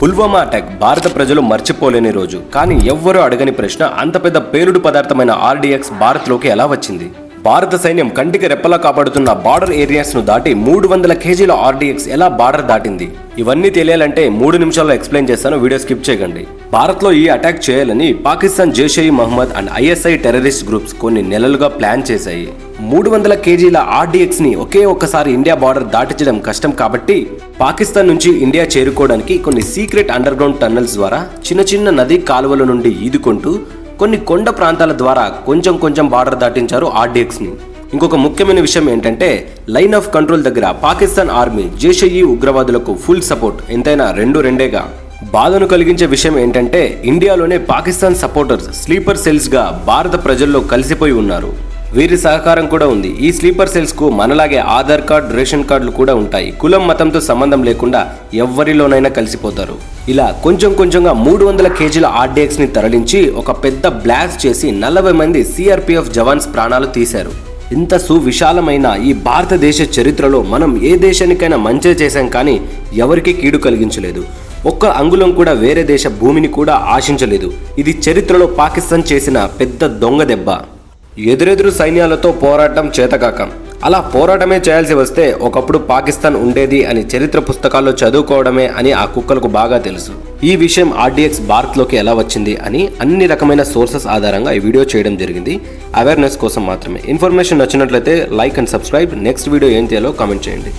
Pulwama attack భారత ప్రజలు మర్చిపోలేని రోజు. కానీ ఎవ్వరూ అడగని ప్రశ్న అంత పెద్ద పేలుడు పదార్థమైన ఆర్డీఎక్స్ భారత్లోకి ఎలా వచ్చింది? భారత సైన్యం కంటికి రెప్పలా కాపాడుతున్న బార్డర్ ఏరియాస్ను దాటి మూడు వందల కేజీల ఆర్డీఎక్స్ ఎలా బార్డర్ దాటింది? ఇవన్నీ తెలియాలంటే మూడు నిమిషాల్లో ఎక్స్ప్లెయిన్ చేస్తాను వీడియో స్కిప్ చేయకండి. భారత్లో ఈ అటాక్ చేయాలని Pakistan Jaishe Mohammed and ISI terrorist groups కొన్ని నెలలుగా ప్లాన్ చేశాయి. మూడు వందల కేజీల ఆర్డీఎక్స్ని ఒకే ఒక్కసారి ఇండియా బార్డర్ దాటించడం కష్టం కాబట్టి పాకిస్తాన్ నుంచి ఇండియా చేరుకోవడానికి కొన్ని సీక్రెట్ అండర్ గ్రౌండ్ ద్వారా చిన్న చిన్న నదీ కాలువల నుండి ఈదుకుంటూ కొన్ని కొండ ప్రాంతాల ద్వారా కొంచెం కొంచెం బార్డర్ దాటించారు ఆర్డీఎక్స్ని ఇంకొక ముఖ్యమైన విషయం ఏంటంటే లైన్ ఆఫ్ కంట్రోల్ దగ్గర పాకిస్తాన్ ఆర్మీ జేషయి ఉగ్రవాదులకు ఫుల్ సపోర్ట్. ఎంతైనా రెండు రెండేగా. బాధను కలిగించే విషయం ఏంటంటే ఇండియాలోనే పాకిస్తాన్ సపోర్టర్స్ స్లీపర్ సెల్స్గా భారత ప్రజల్లో కలిసిపోయి ఉన్నారు. వీరి సహకారం కూడా ఉంది. ఈ స్లీపర్ సెల్స్కు మనలాగే ఆధార్ కార్డ్ రేషన్ కార్డులు కూడా ఉంటాయి. కులం మతంతో సంబంధం లేకుండా ఎవరిలోనైనా కలిసిపోతారు. ఇలా కొంచెం కొంచెంగా మూడు వందల కేజీల ఆర్డీఎక్స్ని తరలించి ఒక పెద్ద బ్లాస్ట్ చేసి నలభై మంది సిఆర్పిఎఫ్ జవాన్స్ ప్రాణాలు తీశారు. ఇంత సువిశాలమైన ఈ భారతదేశ చరిత్రలో మనం ఏ దేశానికైనా మంచి చేశాం కానీ ఎవరికీ కీడు కలిగించలేదు. ఒక్క అంగుళం కూడా వేరే దేశ భూమిని కూడా ఆశించలేదు. ఇది చరిత్రలో పాకిస్తాన్ చేసిన పెద్ద దొంగ దెబ్బ. ఎదురెదురు సైన్యాలతో పోరాటం చేతకాక. అలా పోరాటమే చేయాల్సి వస్తే ఒకప్పుడు పాకిస్తాన్ ఉండేది అని చరిత్ర పుస్తకాల్లో చదువుకోవడమే అని ఆ కుక్కలకు బాగా తెలుసు. ఈ విషయం ఆర్డీఎక్స్ భారత్లోకి ఎలా వచ్చింది అని అన్ని రకమైన సోర్సెస్ ఆధారంగా ఈ వీడియో చేయడం జరిగింది. అవేర్నెస్ కోసం మాత్రమే. ఇన్ఫర్మేషన్ నచ్చినట్లయితే like and subscribe. Next video ఏం చేయాలో కామెంట్ చేయండి.